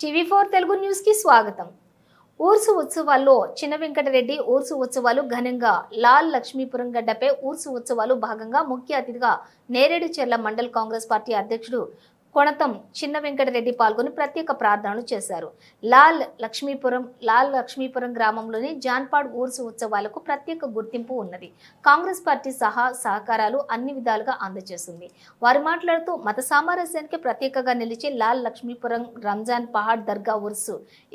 TV four Telugu న్యూస్కి స్వాగతం. ఊర్సు ఉత్సవాల్లో చిన్న వెంకటరెడ్డి ఊర్సు ఉత్సవాలు ఘనంగా లాల్ లక్ష్మీపురం గడ్డపై ఊర్సు ఉత్సవాలు భాగంగా ముఖ్య అతిథిగా నేరేడుచెర్ల మండల్ కాంగ్రెస్ పార్టీ అధ్యక్షుడు కొణతం చిన్న వెంకటరెడ్డి పాల్గొని ప్రత్యేక ప్రార్థనలు చేశారు. లాల్ లక్ష్మీపురం లాల్ లక్ష్మీపురం గ్రామంలోని జాన్పాడ్ ఊర్సు ఉత్సవాలకు ప్రత్యేక గుర్తింపు ఉన్నది. కాంగ్రెస్ పార్టీ సహా సహకారాలు అన్ని విధాలుగా అందజేస్తుంది వారు మాట్లాడుతూ మత సామరస్యానికి ప్రత్యేకగా నిలిచే లాల్ లక్ష్మీపురం రంజాన్ పహాడ్ దర్గా ఉర్సు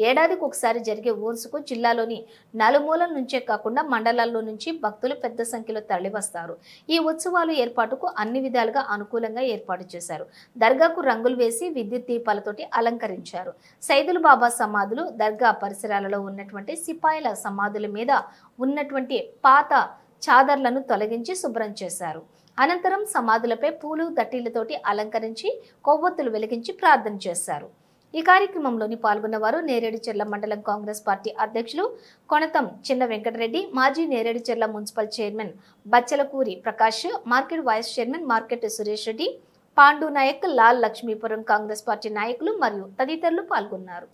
ఏడాదికి ఒకసారి జరిగే ఊర్సుకు జిల్లాలోని నలుమూలల నుంచే కాకుండా మండలాల్లో నుంచి భక్తులు పెద్ద సంఖ్యలో తరలివస్తారు. ఈ ఉత్సవాలు ఏర్పాటుకు అన్ని విధాలుగా అనుకూలంగా ఏర్పాటు చేశారు. దర్గాకు రంగులు వేసి విద్యుత్ దీపాలతోటి అలంకరించారు. సైదులు బాబా సమాధులు దర్గా పరిసరాలలో ఉన్నటువంటి సిపాయిల సమాధుల మీద ఉన్నటువంటి పాత చాదర్లను తొలగించి శుభ్రం చేశారు. అనంతరం సమాధులపై పూలు దట్టీలతోటి అలంకరించి కొవ్వొత్తులు వెలిగించి ప్రార్థన చేశారు. ఈ కార్యక్రమంలోని పాల్గొన్న వారు నేరేడుచెర్ల మండలం కాంగ్రెస్ పార్టీ అధ్యక్షులు కొనతం చిన్న వెంకటరెడ్డి మాజీ Nereducherla municipal chairman Bachalakuri Prakash market vice chairman market Suresh Reddy Pandu Nayak Lal Lakshmipuram Congress party నాయకులు మరియు తదితరులు పాల్గొన్నారు.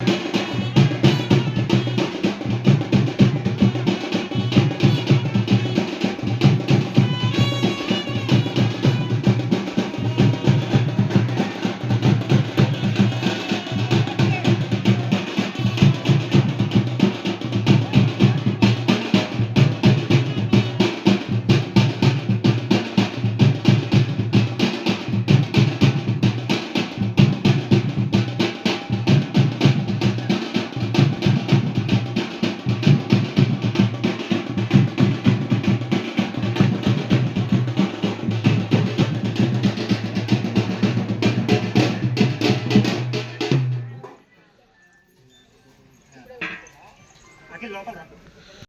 అఖిల్ లోపల రా.